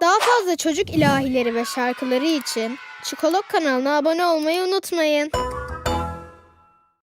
Daha fazla çocuk ilahileri ve şarkıları için Çikolog kanalına abone olmayı unutmayın.